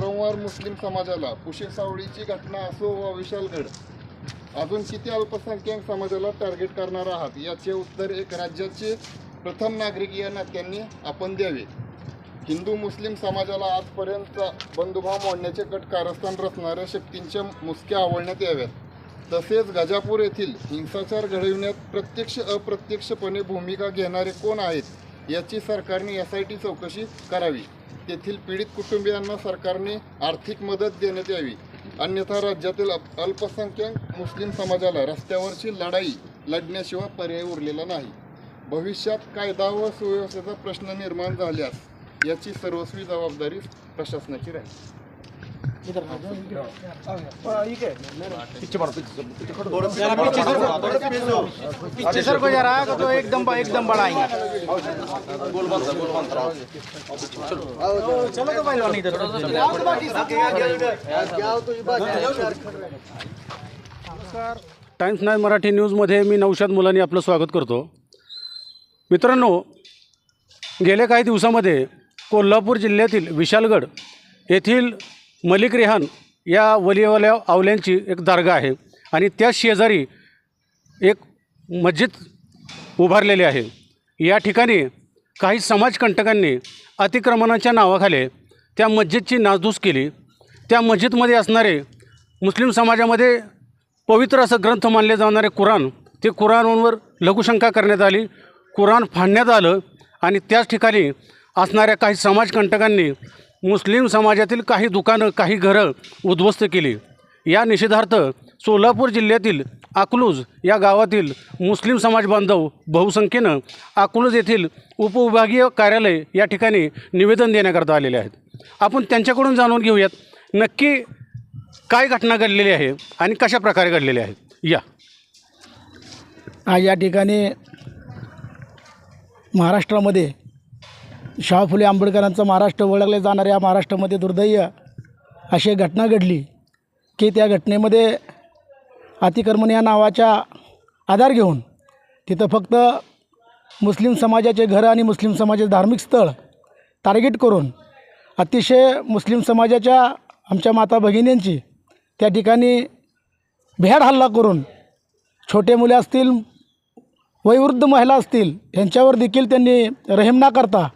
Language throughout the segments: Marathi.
वारंवार मुस्लिम समाजाला पुशे सावळीची घटना असो वा विशालगड अजून किती अल्पसंख्याक समाजाला टार्गेट करणार आहात याचे उत्तर एक राज्याचे प्रथम नागरिक या नात्यांनी आपण द्यावे. हिंदू मुस्लिम समाजाला आजपर्यंतचा बंधुभाव मोडण्याचे कट कारस्थान रचणाऱ्या शक्तींच्या मुसक्या आवळण्यात याव्यात. तसेच गजापूर येथील हिंसाचार घडविण्यात प्रत्यक्ष अप्रत्यक्षपणे भूमिका घेणारे कोण आहेत याची सरकारने एस आय टी चौकशी करावी. तेथील पीडित कुटुंबियांना सरकारने आर्थिक मदत देण्यात यावी. अन्यथा राज्यातील अल्पसंख्याक मुस्लिम समाजाला रस्त्यावरची लढाई लढण्याशिवाय पर्याय उरलेला नाही. भविष्यात कायदा व सुव्यवस्थेचा प्रश्न निर्माण झाल्यास याची सर्वस्वी जबाबदारी प्रशासनाची राहील. पीछे सर को जरा तो एकदम एकदम बड़ा आएंगे चलो तो पहलवान इधर टाइम्स नाईन मराठी न्यूजमध्ये मी नौशाद मुलांनी आपलं स्वागत करतो. मित्रांनो गेल्या काही दिवसामध्ये कोल्हापूर जिल्ह्यातील विशालगड येथील मलिक रेहान या वलीवाल्या आवल्यांची एक दर्गा आहे आणि त्या शेजारी एक मस्जिद उभारलेली आहे. या ठिकाणी काही समाजकंटकांनी अतिक्रमणाच्या नावाखाली त्या मस्जिदची नासधूस केली. त्या मस्जिदमध्ये असणारे मुस्लिम समाजामध्ये पवित्र असं ग्रंथ मानले जाणारे कुराण ते कुराणवर लघुशंका करण्यात आली. कुराण फाडण्यात आलं आणि त्याच ठिकाणी असणाऱ्या काही समाजकंटकांनी मुस्लिम समाजातील काही दुकानं काही घरं उद्ध्वस्त केली. या निषेधार्थ सोलापूर जिल्ह्यातील अकलूज या गावातील मुस्लिम समाज बांधव बहुसंख्येनं अकलूज येथील उपविभागीय कार्यालय या ठिकाणी निवेदन देण्याकरता आलेले आहेत. आपण त्यांच्याकडून जाणून घेऊयात नक्की काय घटना घडलेली आहे आणि कशा प्रकारे घडलेली आहेत या. या ठिकाणी महाराष्ट्रामध्ये शाह फुले आंबेडकरांचं महाराष्ट्र ओळखले जाणाऱ्या महाराष्ट्रामध्ये दुर्दैय अशी घटना घडली की त्या घटनेमध्ये अतिक्रमण या नावाच्या आधार घेऊन तिथं फक्त मुस्लिम समाजाचे घरं आणि मुस्लिम समाजाचे धार्मिक स्थळ टार्गेट करून अतिशय मुस्लिम समाजाच्या आमच्या माता भगिनींची त्या ठिकाणी भ्याड हल्ला करून छोटे मुले असतील वयोवृद्ध महिला असतील यांच्यावर देखील त्यांनी रहम ना करता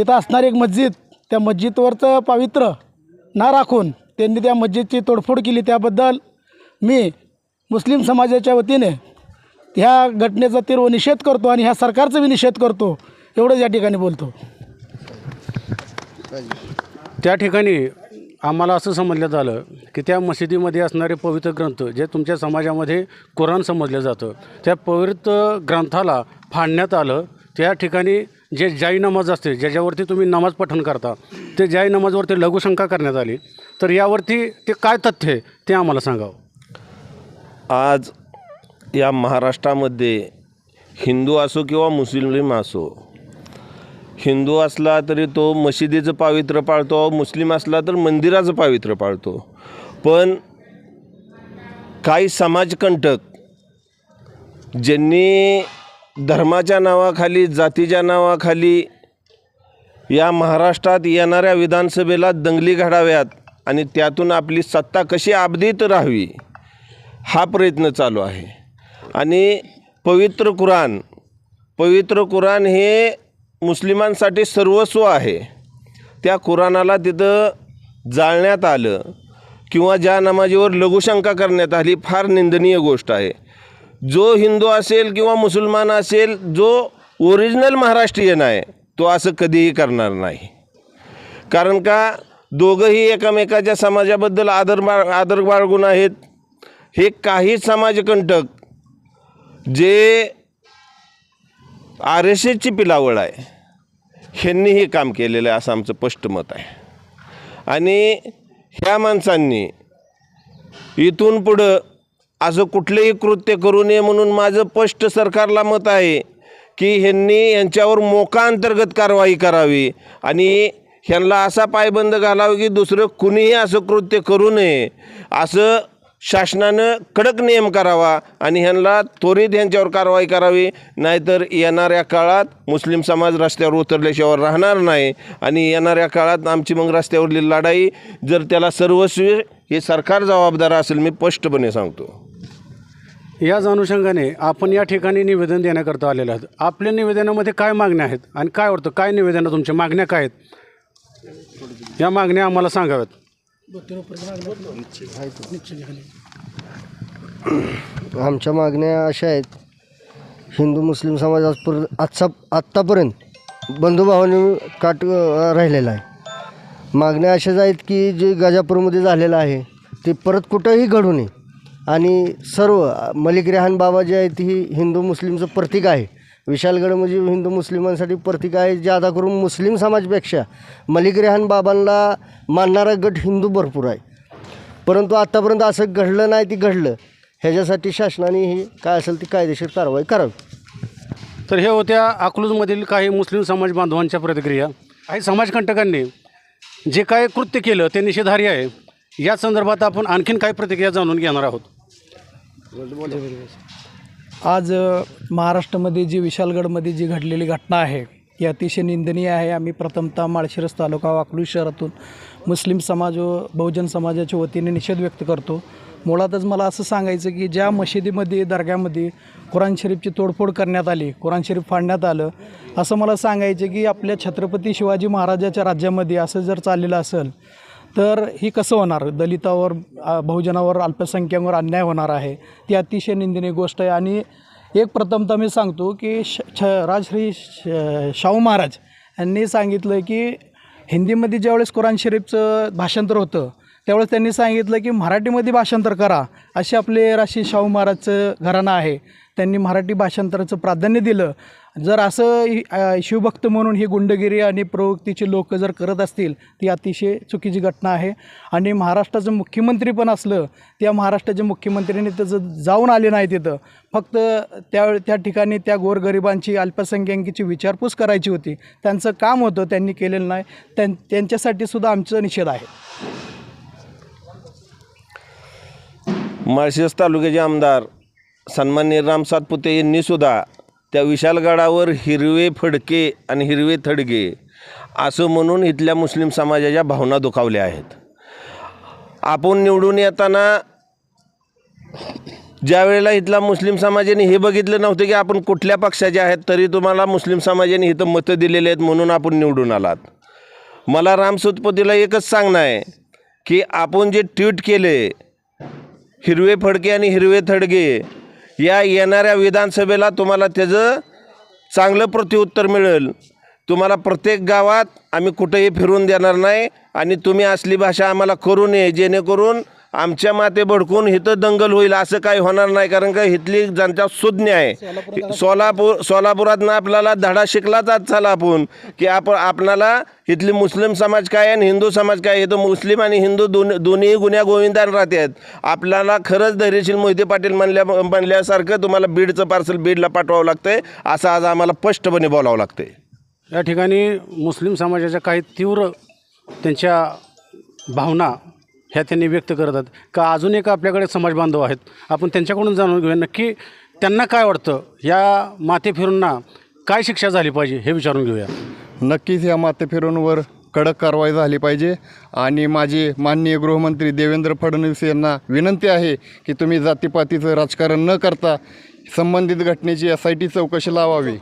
तिथं असणारी एक मस्जिद. त्या मस्जिदवरचं पावित्र्य ना राखून त्यांनी त्या मस्जिदची तोडफोड केली. त्याबद्दल मी मुस्लिम समाजाच्या वतीने ह्या घटनेचा तीव्र निषेध करतो आणि ह्या सरकारचा मी निषेध करतो. एवढंच या ठिकाणी बोलतो. त्या ठिकाणी आम्हाला असं समजलं झालं की त्या मशिदीमध्ये असणारे पवित्र ग्रंथ जे तुमच्या समाजामध्ये कुराण समजलं जातं त्या पवित्र ग्रंथाला फाडण्यात आलं. त्या ठिकाणी जे जाई नमाज असते ज्याच्यावरती तुम्ही नमाज पठण करता ते जाई नमाजवरती लघुशंका करण्यात आली तर यावरती ते काय तथ्य आहे ते आम्हाला सांगावं. आज या महाराष्ट्रामध्ये हिंदू असो किंवा मुस्लिम असो हिंदू असला तरी तो मशिदीचं पावित्र्य पाळतो मुस्लिम असला तर मंदिराचं पावित्र्य पाळतो. पण काही समाजकंटक ज्यांनी धर्माच्या नावाखाली जातीच्या नावाखाली या महाराष्ट्रात येणाऱ्या विधानसभेला दंगली घडाव्यात आणि त्यातून आपली सत्ता कशी अब्दीत राहावी हा प्रयत्न चालू आहे. आणि पवित्र कुराण पवित्र कुराण हे मुस्लिमांसाठी सर्वस्व आहे. त्या कुराणाला तिथं जाळण्यात आलं किंवा ज्या नमाजीवर लघुशंका करण्यात आली फार निंदनीय गोष्ट आहे. जो हिंदू असेल किंवा मुसलमान असेल जो ओरिजिनल महाराष्ट्रीयन आहे तो असं कधीही करणार नाही. कारण का दोघंही एकामेकाच्या समाजाबद्दल आदर बाळ आदर बाळगून आहेत. हे काही समाजकंटक जे आर एस एसची पिलावळ आहे ह्यांनी हे काम केलेलं आहे असं आमचं स्पष्ट मत आहे. आणि ह्या माणसांनी इथून पुढं असं कुठलंही कृत्य करू नये म्हणून माझं स्पष्ट सरकारला मत आहे की ह्यांनी यांच्यावर मोका अंतर्गत कारवाई करावी आणि ह्यांना असा पायबंद घालावा की दुसरं कुणीही असं कृत्य करू नये. असं शासनानं कडक नियम करावा आणि ह्यांना त्वरित ह्यांच्यावर कारवाई करावी. नाहीतर येणाऱ्या काळात मुस्लिम समाज रस्त्यावर उतरल्याशिवाय राहणार नाही आणि येणाऱ्या काळात आमची मग रस्त्यावरली लढाई जर त्याला सर्वस्वी हे सरकार जबाबदार असेल मी स्पष्टपणे सांगतो. याच अनुषंगाने आपण या ठिकाणी निवेदन देण्याकरता आलेलं आहोत. आपल्या निवेदनामध्ये काय मागण्या आहेत आणि काय वाटतं काय निवेदन तुमच्या मागण्या काय आहेत? या मागण्या आम्हाला सांगाव्यात. आमच्या मागण्या अशा आहेत. हिंदू मुस्लिम समाज आजपर आजचा आत्तापर्यंत बंधुभावाने काट राहिलेला आहे. मागण्या अशाच आहेत की जे गाजापूरमध्ये झालेलं आहे ते परत कुठंही घडू नये. आणि सर्व अ, मलिक रेहान बाबा जे आहेत ही हिंदू मुस्लिमचं प्रतीक आहे. विशालगड म्हणजे हिंदू मुस्लिमांसाठी प्रतीक आहे ज्यादा करून मुस्लिम समाजपेक्षा मलिक रेहान बाबांना मानणारा गट हिंदू भरपूर आहे. परंतु आत्तापर्यंत असं घडलं नाही ती घडलं. ह्याच्यासाठी शासनाने ही काय असेल ती कायदेशीर कारवाई करावी. तर हे होत्या अकलूजमधील काही मुस्लिम समाज बांधवांच्या प्रतिक्रिया. काही समाजकंटकांनी जे काय कृत्य केलं ते निषेधार्य आहे. या संदर्भात आपण आणखीन काही प्रतिक्रिया जाणून घेणार आहोत. आज महाराष्ट्रामध्ये जी विशालगडमध्ये जी घडलेली घटना आहे ती अतिशय निंदनीय आहे. आम्ही प्रथमतः माळशिरस तालुका वाकलू शहरातून मुस्लिम समाज व बहुजन समाजाच्या वतीने निषेध व्यक्त करतो. मुळातच मला असं सांगायचं की ज्या मशिदीमध्ये दर्ग्यामध्ये कुराण शरीफची तोडफोड करण्यात आली कुराण शरीफ फाडण्यात आलं असं मला सांगायचं की आपल्या छत्रपती शिवाजी महाराजाच्या राज्यामध्ये असं जर चाललेलं असेल तर ही कसं होणार? दलितावर बहुजनावर अल्पसंख्याकांवर अन्याय होणार आहे. ती अतिशय निंदनीय गोष्ट आहे. आणि एक प्रथमतः मी सांगतो की श छ राजश्री श शाहू महाराज यांनी सांगितलं की हिंदीमध्ये ज्यावेळेस कुराण शरीफचं भाषांतर होतं त्यावेळेस त्यांनी सांगितलं की मराठीमध्ये भाषांतर करा असे आपले राशी शाहू महाराजचं घराणं आहे. त्यांनी मराठी भाषांतराचं प्राधान्य दिलं. जर असं शिवभक्त म्हणून ही गुंडगिरी आणि प्रवृत्तीची लोक जर करत असतील ती अतिशय चुकीची घटना आहे. आणि महाराष्ट्राचं मुख्यमंत्री पण असलं त्या महाराष्ट्राच्या मुख्यमंत्र्यांनी त्याचं जाऊन आले नाही तिथं. फक्त त्या त्या ठिकाणी त्या गोरगरिबांची अल्पसंख्याकीची विचारपूस करायची होती. त्यांचं काम होतं त्यांनी केलेलं नाही. त्यां त्यांच्यासाठी सुद्धा आमचा निषेध आहे. माळशिरस तालुक्याचे आमदार सन्माननीय राम सातपुते यांनीसुद्धा त्या विशालगडावर हिरवे फडके आणि हिरवे थडगे असं म्हणून इथल्या मुस्लिम समाजाच्या भावना दुखावल्या आहेत. आपण निवडून येताना ज्या वेळेला इथला मुस्लिम समाजाने हे बघितलं नव्हतं की आपण कुठल्या पक्षाचे आहेत तरी तुम्हाला मुस्लिम समाजाने इथं मतं दिलेले आहेत म्हणून आपण निवडून आलात. मला रामसुतपतीला एकच सांगणं आहे की आपण जे ट्विट केले हिरवे फडके आणि हिरवे थडगे या येणाऱ्या विधानसभेला तुम्हाला त्याचं चांगलं प्रत्युत्तर मिळेल. तुम्हाला प्रत्येक गावात आम्ही कुठेही फिरून देणार नाही आणि तुम्ही असली भाषा आम्हाला करू नये जेणेकरून आमच्या माते भडकून इथं दंगल होईल असं काही होणार नाही कारण का इथली जनता सुज्ञ आहे. सोलापूर सोलापुरातनं आपल्याला धडा शिकलाच आज झाला आपण की आपण आपणाला इथली मुस्लिम समाज काय आणि हिंदू समाज काय इथं मुस्लिम आणि हिंदू दोन दोन्ही गुन्ह्या गोविंदान राहतात आपल्याला खरंच धैर्यशील मोहिते पाटील म्हणल्या म्हणल्यासारखं तुम्हाला बीडचं पार्सल बीडला पाठवावं लागतंय असं आज आम्हाला स्पष्टपणे बोलावं लागतंय. या ठिकाणी मुस्लिम समाजाच्या काही तीव्र त्यांच्या भावना ह्या त्यांनी व्यक्त करतात का अजून एक आपल्याकडे समाज बांधव आहेत? आपण त्यांच्याकडून जाणून घेऊया नक्की त्यांना काय वाटतं? या माथेफिरूंना काय शिक्षा झाली पाहिजे हे विचारून घेऊया. नक्कीच या माथेफिरूंवर कडक कारवाई झाली पाहिजे. आणि माझे माननीय गृहमंत्री देवेंद्र फडणवीस यांना विनंती आहे की तुम्ही जातीपातीचं राजकारण न करता संबंधित घटनेची एस आय टी चौकशी लावावी.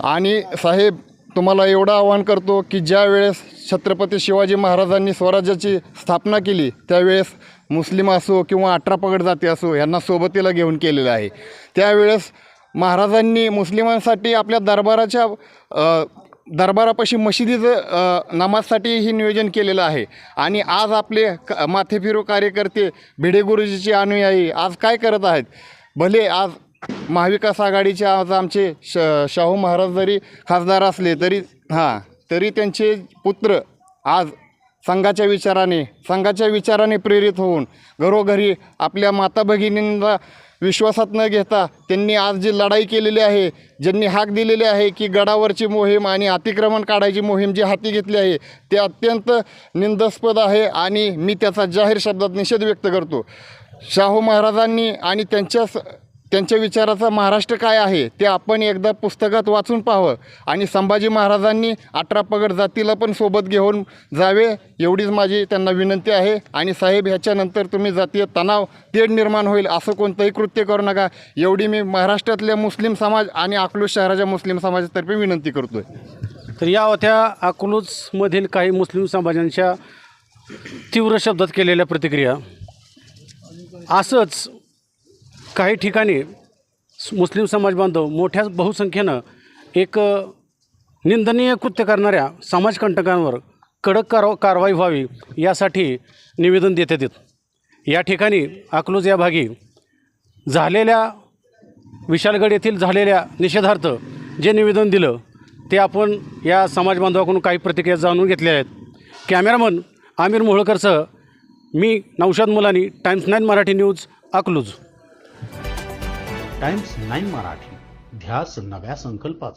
आणि साहेब तुम्हाला एवढं आवाहन करतो की ज्या वेळेस छत्रपती शिवाजी महाराजांनी स्वराज्याची स्थापना केली त्यावेळेस मुस्लिम असो किंवा अठरा पगड जाती असो यांना सोबतीला घेऊन केलेलं आहे. त्यावेळेस महाराजांनी मुस्लिमांसाठी आपल्या दरबाराच्या दरबारापाशी मशिदीचं नमाजसाठीही नमाजसाठी ही नियोजन केलेलं आहे. आणि आज आपले क माथेफिरू कार्यकर्ते भिडे गुरुजीचे अनुयायी आज काय करत आहेत? भले आज महाविकास आघाडीचे आज आमचे श शाहू महाराज जरी खासदार असले तरी हां तरी त्यांचे पुत्र आज संघाच्या विचाराने संघाच्या विचाराने प्रेरित होऊन घरोघरी आपल्या माता भगिनींना विश्वासात न घेता त्यांनी आज जी लढाई केलेली आहे ज्यांनी हाक दिलेली आहे की गडावरची मोहीम आणि अतिक्रमण काढायची मोहीम जी हाती घेतली आहे ते अत्यंत निंदास्पद आहे आणि मी त्याचा जाहीर शब्दात निषेध व्यक्त करतो. शाहू महाराजांनी आणि त्यांच्या त्यांच्या विचाराचा महाराष्ट्र काय आहे ते आपण एकदा पुस्तकात वाचून पाहावं. आणि संभाजी महाराजांनी अठरा पगड जातीला पण सोबत घेऊन जावे एवढीच माझी त्यांना विनंती आहे. आणि साहेब ह्याच्यानंतर तुम्ही जातीय तणाव तेढ निर्माण होईल असं कोणतंही कृत्य करू नका. एवढी मी महाराष्ट्रातल्या मुस्लिम समाज आणि अकलूज शहराच्या मुस्लिम समाजातर्फे विनंती करतोय. तर या होत्या अकलूजमधील काही मुस्लिम समाजांच्या तीव्र शब्दात केलेल्या प्रतिक्रिया. असंच काही ठिकाणी मुस्लिम समाज बांधव मोठ्या बहुसंख्येनं एक निंदनीय कृत्य करणाऱ्या समाजकंटकांवर कडक कार कारवाई व्हावी यासाठी निवेदन देत आहेत. या ठिकाणी अकलूज या भागी झालेल्या विशालगड येथील झालेल्या निषेधार्थ जे निवेदन दिलं ते आपण या समाज बांधवाकडून काही प्रतिक्रिया जाणून घेतल्या आहेत. कॅमेरामन आमिर मोहोळकरसह मी Naushad Mulani Times Nine Marathi news Akluj. Times Nine Marathi. ध्यास नव्या संकल्पाचा.